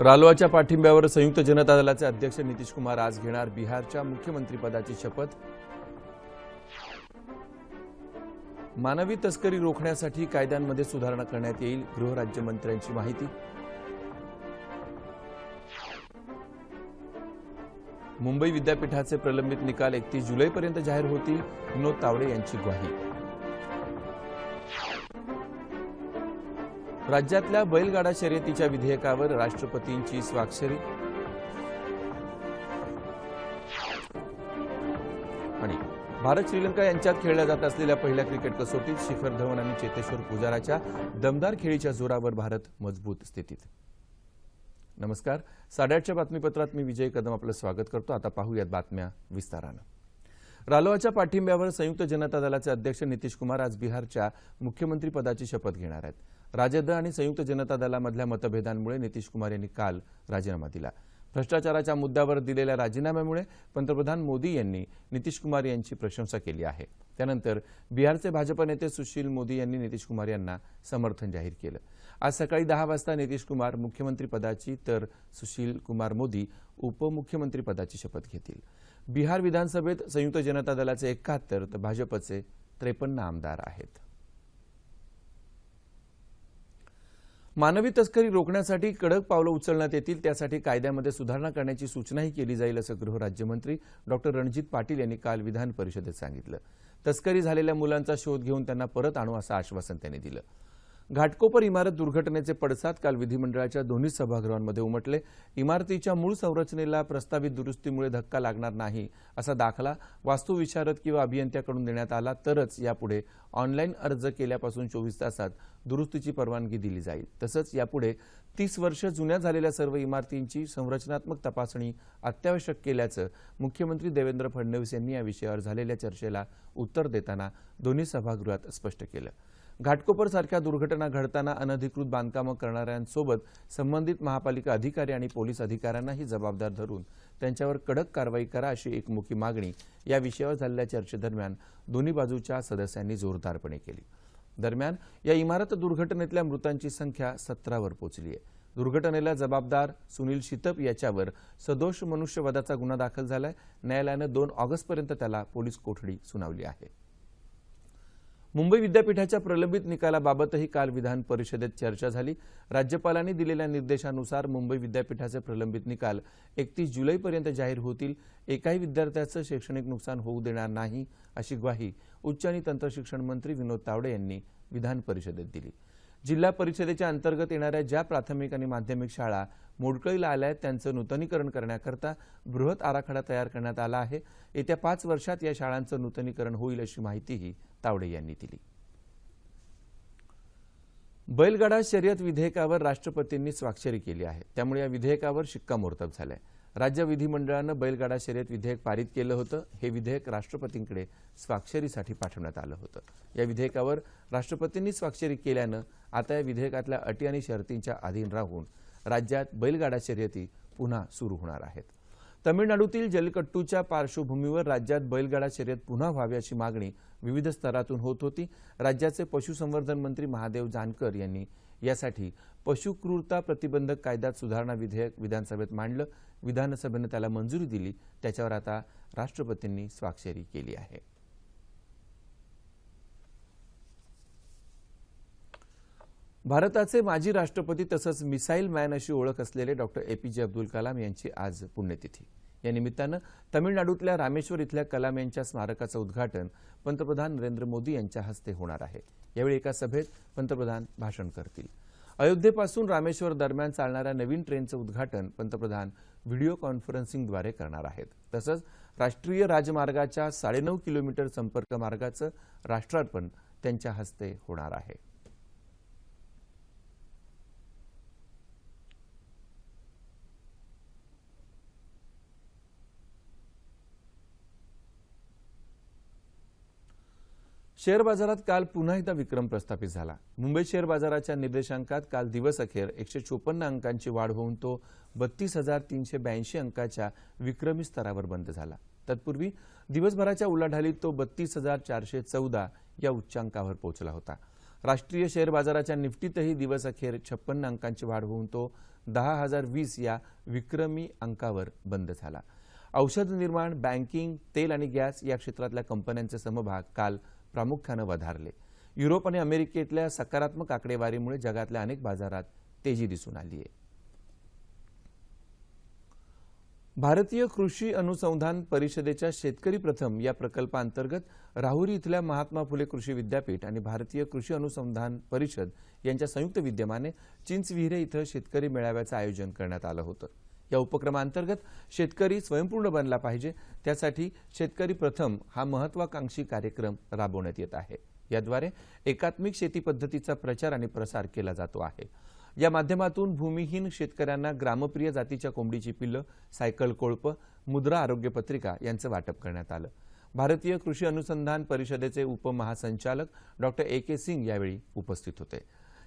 रालोआच्या पाठिंब्यावर संयुक्त जनता दलाचे अध्यक्ष नितीश कुमार आज घेणार बिहारच्या मुख्यमंत्रीपदाची शपथ. मानवी तस्करी रोखण्यासाठी कायद्यांमध्ये सुधारणा करण्यात येईल गृहराज्यमंत्र्यांची माहिती. मुंबई विद्यापीठाचे प्रलंबित निकाल एकतीस जुलैपर्यंत जाहीर होतील विनोद तावडे यांची ग्वाही. राज्यातल्या बैलगाडा शर्यतीच्या विधेयकावर राष्ट्रपतींची स्वाक्षरी. आणि भारत श्रीलंका यांच्यात खेळल्या जात असलेल्या पहिल्या क्रिकेट कसोटीत शिखर धवन आणि चेतेश्वर पुजाराच्या दमदार खेळीच्या जोरावर भारत मजबूत स्थितीत. नमस्कार. साडेआठच्या बातमीपत्रात मी विजय कदम आपलं स्वागत करतो. आता पाहूयात बातम्या विस्तारानं. रालोआच्या पाठिंब्यावर संयुक्त जनता दलाचे अध्यक्ष नितीश कुमार आज बिहारच्या मुख्यमंत्रीपदाची शपथ घेणार आहेत. राजद आणि संयुक्त जनता दलामधल्या मतभेदांमुळे नितीश कुमार यांनी काल राजीनामा दिला. भ्रष्टाचाराच्या मुद्द्यावर दिलेल्या राजीनाम्यामुळे पंतप्रधान मोदी यांनी नितीश कुमार यांची प्रशंसा केली आहे. त्यानंतर बिहारचे भाजप नेते सुशील मोदी यांनी नितीश कुमार यांना समर्थन जाहीर केलं. आज सकाळी दहा वाजता नितीश कुमार मुख्यमंत्रीपदाची तर सुशील कुमार मोदी उपमुख्यमंत्रीपदाची शपथ घेतील. बिहार विधानसभेत संयुक्त जनता दलाचे एकाहत्तर तर भाजपचे त्रेपन्न आमदार आहेत. मानवी तस्करी रोखण्यासाठी कडक पावलं उचलण्यात येतील त्यासाठी कायद्यामध्ये सुधारणा करण्याची सूचनाही केली जाईल असं गृहराज्यमंत्री डॉक्टर रणजित पाटील यांनी काल विधान परिषदेत सांगितलं. तस्करी झालेल्या मुलांचा शोध घेऊन त्यांना परत आणू असं आश्वासन त्यांनी दिलं. घाटकोपर इमारत दुर्घटनेचे पडसाद काल विधिमंडळाच्या दोन्ही सभागृहांमध्ये उमटले. इमारतीच्या मूळ संरचनेला प्रस्तावित दुरुस्तीमुळे धक्का लागणार नाही असा दाखला वास्तुविशारद किंवा अभियंत्याकडून देण्यात आला तरच यापुढे ऑनलाईन अर्ज केल्यापासून चोवीस तासात दुरुस्तीची परवानगी दिली जाईल. तसंच यापुढे तीस वर्ष जुन्या झालेल्या सर्व इमारतींची संरचनात्मक तपासणी अत्यावश्यक केल्याचं मुख्यमंत्री देवेंद्र फडणवीस यांनी या विषयावर झालेल्या चर्चेला उत्तर देताना दोन्ही सभागृहात स्पष्ट केलं. घाटकोपर सारख्या दुर्घटना घडताना अनधिकृत बांधकामं करणाऱ्यांसोबत संबंधित महापालिका अधिकारी आणि पोलीस अधिकाऱ्यांनाही जबाबदार धरून त्यांच्यावर कडक कारवाई करा अशी एकमुखी मागणी या विषयावर झालेल्या चर्चेदरम्यान दोन्ही बाजूच्या सदस्यांनी जोरदारपणे केली. दरम्यान या इमारत दुर्घटनेतल्या मृतांची संख्या सतरावर पोचली आहे. दुर्घटनेला जबाबदार सुनील शितप याच्यावर सदोष मनुष्यवधाचा गुन्हा दाखल झालाय. न्यायालयानं दोन ऑगस्टपर्यंत त्याला पोलीस कोठडी सुनावली आहे. मुंबई विद्यापीठाच्या प्रलंबित निकालाबाबतही काल विधान परिषदेत चर्चा झाली. राज्यपालांनी दिलेल्या निर्देशानुसार मुंबई विद्यापीठाचे प्रलंबित निकाल एकतीस जुलैपर्यंत जाहीर होतील. एकाही विद्यार्थ्याचं शैक्षणिक नुकसान होऊ देणार नाही अशी ग्वाही उच्च आणि तंत्रशिक्षण मंत्री विनोद तावडे यांनी विधान परिषदेत दिली. जिल्हा परिषदेच्या अंतर्गत येणाऱ्या ज्या प्राथमिक आणि माध्यमिक शाळा मोडकळीला आल्या आहेत त्यांचं नूतनीकरण करण्याकरता बृहत आराखडा तयार करण्यात आला आहे. येत्या पाच वर्षात या शाळांचं नूतनीकरण होईल अशी माहितीही तावडे यांनी दिली. बैलगाडा शर्यत विधेयकावर राष्ट्रपतींनी स्वाक्षरी केली आहे. त्यामुळे या विधेयकावर शिक्कामोर्तब झालाय. राज्य विधिमंडळानं बैलगाडा शर्यत विधेयक पारित केलं होतं. हे विधेयक राष्ट्रपतींकडे स्वाक्षरीसाठी पाठवण्यात आलं होतं. या विधेयकावर राष्ट्रपतींनी स्वाक्षरी केल्यानं आता या विधेयकातल्या अटी आणि शर्तींच्या अधीन राहून राज्यात बैलगाडा शर्यती पुन्हा सुरू होणार आहेत. तमिळनाडूतील जलकट्टूच्या पार्श्वभूमीवर राज्यात बैलगाडा शर्यत पुन्हा व्हावी अशी मागणी विविध स्तरातून होत होती. राज्याचे पशुसंवर्धन मंत्री महादेव जानकर यांनी यासाठी पशुक्रूरता प्रतिबंधक कायद्यात सुधारणा विधेयक विधानसभेत मांडलं. विधानसभेनं त्याला मंजुरी दिली. त्याच्यावर आता राष्ट्रपतींनी स्वाक्षरी केली आहे. भारताचे माजी राष्ट्रपती तसंच मिसाईल मॅन अशी ओळख असलेले डॉक्टर एपीजे अब्दुल कलाम यांची आज पुण्यतिथी. या निमित्तानं तमिळनाडूतल्या रामेश्वर इथल्या कलाम यांच्या स्मारकाचं उद्घाटन पंतप्रधान नरेंद्र मोदी यांच्या हस्ते होणार आहे. यावेळी एका सभेत पंतप्रधान भाषण करतील. अयोध्येपासून रामेश्वर दरम्यान चालणाऱ्या नवीन ट्रेनचं उद्घाटन पंतप्रधान व्हिडिओ कॉन्फरन्सिंगद्वारे करणार आहेत. तसंच राष्ट्रीय राजमार्गाच्या साडेनऊ किलोमीटर संपर्क मार्गाचं राष्ट्रार्पण त्यांच्या हस्ते होणार आहे. शेअर बाजारात काल पुन्हा एकदा विक्रम प्रस्थापित झाला. मुंबई शेअर बाजाराच्या निर्देशांकात काल दिवस अखेर एकशे चोपन्न अंकांची वाढ होऊन तो बत्तीस हजार तीनशे ब्याऐंशी अंकाच्या विक्रमी स्तरावर बंद झाला. तत्पूर्वी दिवसभराच्या उलाढालीत तो बत्तीस हजार चारशे चौदा या उच्चांकावर पोहोचला होता. राष्ट्रीय शेअर बाजाराच्या निफ्टीतही दिवस अखेर छप्पन्न अंकांची वाढ होऊन तो दहा हजार वीस या विक्रमी अंकावर बंद झाला. औषध निर्माण बँकिंग तेल आणि गॅस या क्षेत्रातल्या कंपन्यांचे समभाग काल प्रामुख्यानं वधारले. युरोप आणि अमेरिकेतल्या सकारात्मक आकडेवारीमुळे जगातल्या अनेक बाजारात तेजी दिसून आली आहे भारतीय कृषी अनुसंधान परिषदेच्या शेतकरी प्रथम या प्रकल्पांतर्गत राहुरी इथल्या महात्मा फुले कृषी विद्यापीठ आणि भारतीय कृषी अनुसंधान परिषद यांच्या संयुक्त विद्यमाने चिंचविहिरे इथं शेतकरी मेळाव्याचं आयोजन करण्यात आलं होतं. या उपक्रमांतर्गत शेतकरी स्वयंपूर्ण बनला पाहिजे. त्यासाठी शेतकरी प्रथम हा महत्वाकांक्षी कार्यक्रम राबवण्यात येत आहे. याद्वारे एकात्मिक शेती पद्धतीचा प्रचार आणि प्रसार केला जातो आहे. या माध्यमातून भूमिहीन शेतकऱ्यांना ग्रामप्रिय जातीच्या कोंबडीची पिल्लं सायकल कोळप मुद्रा आरोग्य पत्रिका यांचं वाटप करण्यात आलं. भारतीय कृषी अनुसंधान परिषदेचे उपमहासंचालक डॉक्टर ए. के. सिंग यावेळी उपस्थित होते.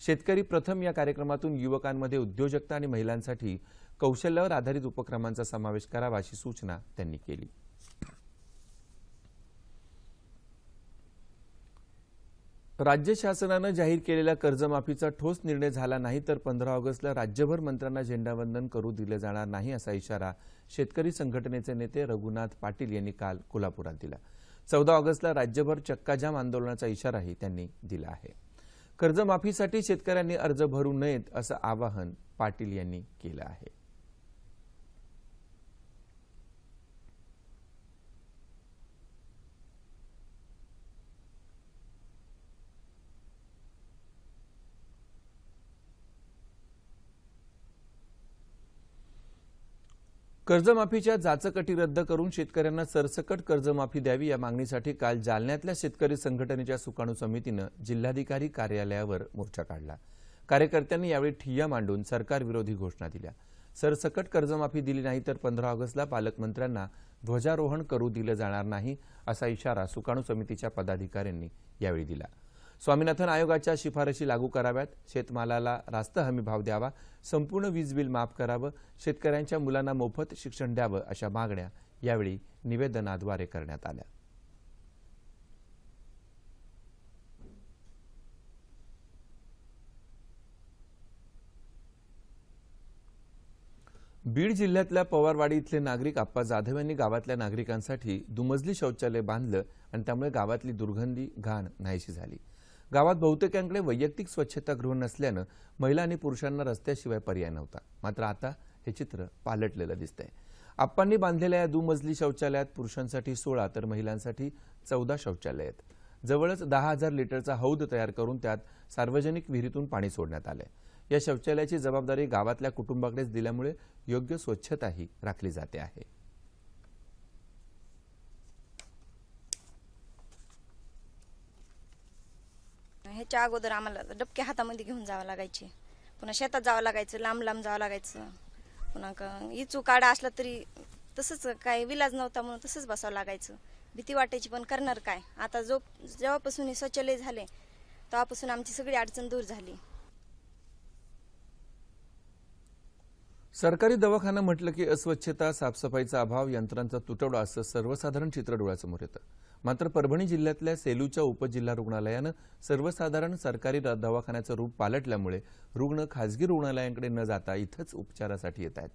शेतकरी प्रथम या कार्यक्रमातून युवकांमध्ये उद्योजकता आणि महिलांसाठी कौशल्यावर आधारित उपक्रमांचा समावेश करावा अशी सूचना त्यांनी केली. राज्य शासनानं जाहीर केलेल्या कर्जमाफीचा ठोस निर्णय झाला नाही तर पंधरा ऑगस्टला राज्यभर मंत्र्यांना झेंडावंदन करू दिले जाणार नाही असा इशारा शेतकरी संघटनेचे नेते रघुनाथ पाटील यांनी काल कोल्हापुरात दिला. चौदा ऑगस्टला राज्यभर चक्काजाम आंदोलनाचा इशाराही त्यांनी दिला आहे. कर्जमाफीसाठी शेतकऱ्यांनी अर्ज भरू नयेत असं आवाहन पाटील यांनी केलं आहे. कर्जमाफीच्या जाचकटी रद्द करून शेतकऱ्यांना सरसकट कर्जमाफी द्यावी या मागणीसाठी काल जालन्यातल्या शेतकरी संघटनेच्या सुकाणू समितीनं जिल्हाधिकारी कार्यालयावर मोर्चा काढला. कार्यकर्त्यांनी यावेळी ठिय्या मांडून सरकारविरोधी घोषणा दिल्या. सरसकट कर्जमाफी दिली नाही तर पंधरा ऑगस्टला पालकमंत्र्यांना ध्वजारोहण करू दिलं जाणार नाही असा इशारा सुकाणू समितीच्या पदाधिकाऱ्यांनी यावेळी दिला. स्वामीनाथन आयोगाच्या शिफारशी लागू कराव्यात. शेतमालाला रास्त हमी भाव द्यावा. संपूर्ण वीज बिल माफ करावं. शेतकऱ्यांच्या मुलांना मोफत शिक्षण द्यावं अशा मागण्या यावेळी निवेदनाद्वारे करण्यात आल्या. बीड जिल्ह्यातल्या पवारवाडी इथले नागरिक आप्पा जाधव यांनी गावातल्या नागरिकांसाठी दुमजली शौचालय बांधलं आणि त्यामुळे गावातली दुर्गंधी घाण नाहीशी झाली. गावात बहुतेकांकडे वैयक्तिक स्वच्छतागृह नसल्यानं महिला आणि पुरुषांना रस्त्याशिवाय पर्याय नव्हता. मात्र आता हे चित्र पालटलेलं दिसतंय. आप्पांनी बांधलेल्या या दुमजली शौचालयात पुरुषांसाठी सोळा तर महिलांसाठी चौदा शौचालय आहेत. जवळच दहा हजार लिटरचा हौद तयार करून त्यात सार्वजनिक विहिरीतून पाणी सोडण्यात आलंय. या शौचालयाची जबाबदारी गावातल्या कुटुंबाकडेच दिल्यामुळे योग्य स्वच्छताही राखली जाते आहे. ह्याच्या अगोदर आम्हाला डबके हातामध्ये घेऊन जावं लागायचे. पुन्हा शेतात जावं लागायचं लांब लांब जावं लागायचं. पुन्हा इचू काढा असला तरी तसंच काय विलाज नव्हता म्हणून तसंच बसावं लागायचं. भीती वाटायची पण करणार काय? आता जो जेव्हापासून हे शौचालय झाले तेव्हापासून आमची सगळी अडचण दूर झाली. सरकारी दवाखाना म्हटलं की अस्वच्छता साफसफाईचा अभाव यंत्रांचा तुटवडा असं सर्वसाधारण चित्र डोळ्यासमोर येतं. मात्र परभणी जिल्ह्यातल्या सेलूच्या उपजिल्हा रुग्णालयानं सर्वसाधारण सरकारी दवाखान्याचं रूप पालटल्यामुळे रुग्ण खासगी रुग्णालयांकडे न जाता इथंच उपचारासाठी येत आहेत.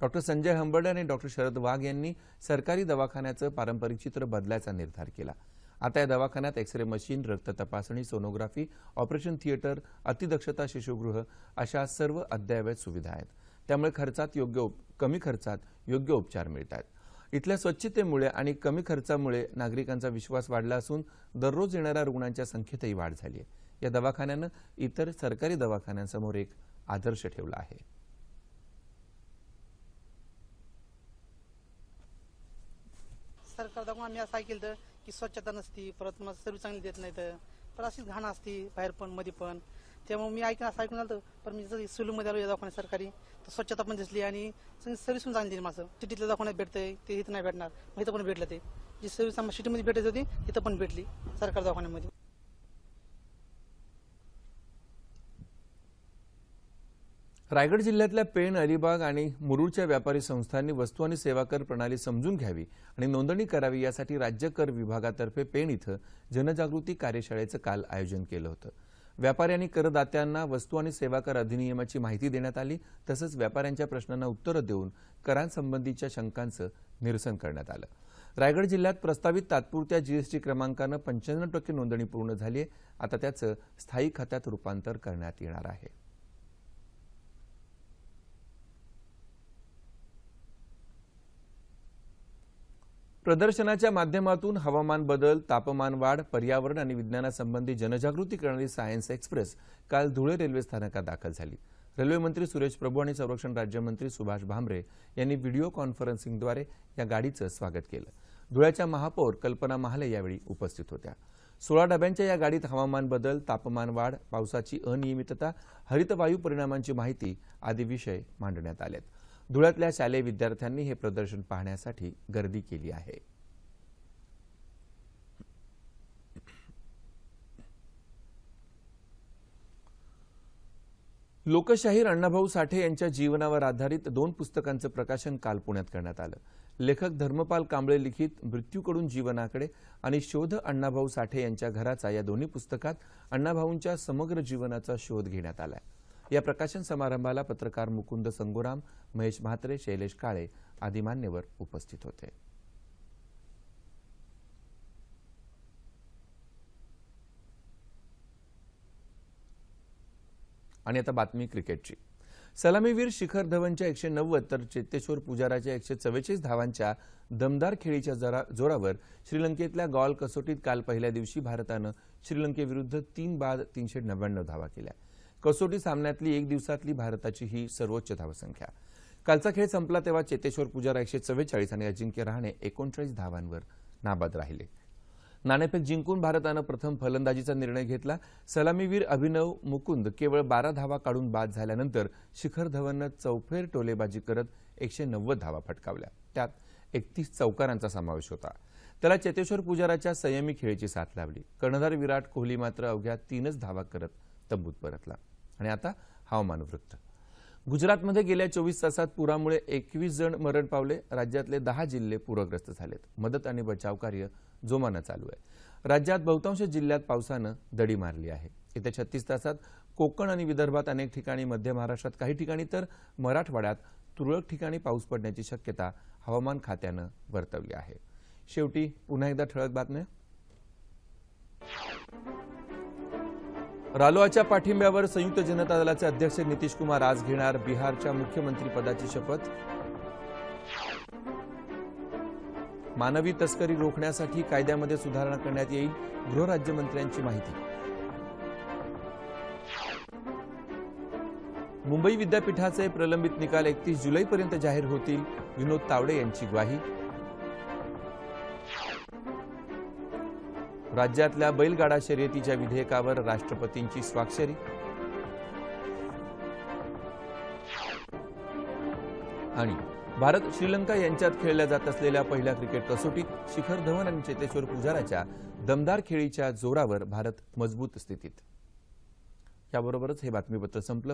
डॉक्टर संजय हंबर्डे आणि डॉक्टर शरद वाघ यांनी सरकारी दवाखान्याचं पारंपरिक चित्र बदलायचा निर्धार केला. आता या दवाखान्यात एक्सरे मशीन रक्त तपासणी सोनोग्राफी ऑपरेशन थिएटर अतिदक्षता शिशुगृह अशा सर्व अद्ययावत सुविधा आहेत. त्यामुळे खर्चात योग्य उप- कमी खर्चात योग्य उपचार मिळत आहेत. इथल्या स्वच्छतेमुळे आणि कमी खर्चामुळे नागरिकांचा विश्वास वाढला असून दररोज येणाऱ्या रुग्णांच्या संख्येतही वाढ झाली आहे. या दवाखान्यानं इतर सरकारी दवाखान्यांसमोर एक आदर्श ठेवला आहे. सरकार आम्ही असं ऐकलं तर की स्वच्छता नसती परत मग सर्व्हिस चांगली देत नाही पण अशीच घाण असती बाहेर पण मध्ये पण. तेव्हा मी ऐकून असं ऐकून आलं पण मी जसं सुलूमध्ये आलो या दवाखान्यात सरकारी तर स्वच्छता पण दिसली आणि सर्व्हिस पण चांगली दिली माझं. सिटीतल्या दवाखान्यात भेटतंय ते इथं नाही भेटणार. मग इथं पण भेटलं ते. जी सर्व्हिस आम्हाला सिटीमध्ये भेटत होती तिथं पण भेटली सरकारी दवाखान्यामध्ये. रायगड जिल्ह्यातल्या पेण अलिबाग आणि मुरुडच्या व्यापारी संस्थांनी वस्तू आणि सेवा कर प्रणाली समजून घ्यावी आणि नोंदणी करावी यासाठी राज्य कर विभागातर्फे पेण इथं जनजागृती कार्यशाळेचं काल आयोजन केलं होतं. व्यापारी आणि करदात्यांना वस्तू आणि सेवा कर अधिनियमाची माहिती देण्यात आली तसंच व्यापाऱ्यांच्या प्रश्नांना उत्तरं देऊन करांसंबंधीच्या शंकांचं निरसन करण्यात आलं. रायगड जिल्ह्यात प्रस्तावित तात्पुरत्या जीएसटी क्रमांकानं पंच्याण्णव टक्के नोंदणी पूर्ण झाली आहे. आता त्याचं स्थायी खात्यात रूपांतर करण्यात येणार आहे. प्रदर्शनाच्या माध्यमातून हवामान बदल तापमान वाढ पर्यावरण आणि विज्ञानासंबंधी जनजागृती करणारी सायन्स एक्सप्रेस काल धुळे रेल्वे स्थानकात दाखल झाली. रेल्वे मंत्री सुरेश प्रभू आणि संरक्षण राज्यमंत्री सुभाष भामरे यांनी व्हिडिओ कॉन्फरन्सिंगद्वारे या गाडीचं स्वागत केलं. धुळ्याच्या महापौर कल्पना महाले यावेळी उपस्थित होत्या. सोळा डब्यांच्या या गाडीत हवामान बदल तापमान वाढ पावसाची अनियमितता हरितवायू परिणामांची माहिती आदी विषय मांडण्यात आलेत. धुळ्यातल्या शालेय विद्यार्थ्यांनी हे प्रदर्शन पाहण्यासाठी गर्दी केली आहे. लोकशाहीर अण्णाभाऊ साठे यांच्या जीवनावर आधारित दोन पुस्तकांचं प्रकाशन काल पुण्यात करण्यात आलं. लेखक धर्मपाल कांबळे लिखित मृत्यूकडून जीवनाकडे आणि शोध अण्णाभाऊ साठे यांच्या घराचा या दोन्ही पुस्तकात अण्णाभाऊंच्या समग्र जीवनाचा शोध घेण्यात आलाय. या प्रकाशन समारंभाला पत्रकार मुकुंद संगोराम महेश म्हात्रे शैलेश काळे आदी मान्यवर उपस्थित होते. आणि आता बातमी क्रिकेटची. सलामीवीर शिखर धवनच्या एकशे नव्वद तर चेतेश्वर पुजाराच्या एकशे चव्वेचाळीस धावांच्या दमदार खेळीच्या जरा जोरावर श्रीलंकेतल्या गॉल कसोटीत काल पहिल्या दिवशी भारतानं श्रीलंकेविरुद्ध तीन बाद तीनशे नव्याण्णव धावा केल्या. कसोटी सामन्यातली एक दिवसातली भारताची ही सर्वोच्च धावसंख्या. कालचा खेळ संपला तेव्हा चेतेश्वर पुजारा एकशे चव्वेचाळीस आणि अजिंक्य रहाणे एकोणचाळीस धावांवर नाबाद राहिले. नाणेफेक जिंकून भारतानं प्रथम फलंदाजीचा निर्णय घेतला. सलामीवीर अभिनव मुकुंद केवळ बारा धावा काढून बाद झाल्यानंतर शिखर धवननं चौफेर टोलेबाजी करत एकशे नव्वद धावा फटकावल्या. त्यात एकतीस चौकारांचा समावेश होता. त्याला चेतेश्वर पुजाराच्या संयमी खेळीची साथ लावली कर्णधार विराट कोहली मात्र अवघ्या तीनच धावा करत तंबूत परतला. आणि आता हवामान वृत्त. गुजरातमध्ये गेल्या चोवीस तासात पुरामुळे एकवीस जण मरण पावले. राज्यातले दहा जिल्हे पूरग्रस्त झालेत. मदत आणि बचाव कार्य जोमानं चालू आहे. राज्यात बहुतांश जिल्ह्यात पावसानं दडी मारली आहे. येत्या छत्तीस तासात कोकण आणि विदर्भात अनेक ठिकाणी मध्य महाराष्ट्रात काही ठिकाणी तर मराठवाड्यात तुरळक ठिकाणी पाऊस पडण्याची शक्यता हवामान खात्यानं वर्तवली आहे. शेवटी पुन्हा एकदा ठळक बातम्या. रालोआच्या पाठिंब्यावर संयुक्त जनता दलाचे अध्यक्ष नितीश कुमार आज घेणार बिहारच्या मुख्यमंत्रीपदाची शपथ. मानवी तस्करी रोखण्यासाठी कायद्यामध्ये सुधारणा करण्यात येईल गृहराज्यमंत्र्यांची माहिती. मुंबई विद्यापीठाचे प्रलंबित निकाल एकतीस जुलैपर्यंत जाहीर होतील विनोद तावडे यांची ग्वाही. राज्यातल्या बैलगाडा शर्यतीच्या विधेयकावर राष्ट्रपतींची स्वाक्षरी. आणि भारत श्रीलंका यांच्यात खेळल्या जात असलेल्या पहिल्या क्रिकेट कसोटीत शिखर धवन आणि चेतेश्वर पुजाराच्या दमदार खेळीच्या जोरावर भारत मजबूत स्थितीत. याबरोबरच हे बातमीपत्र संपलं.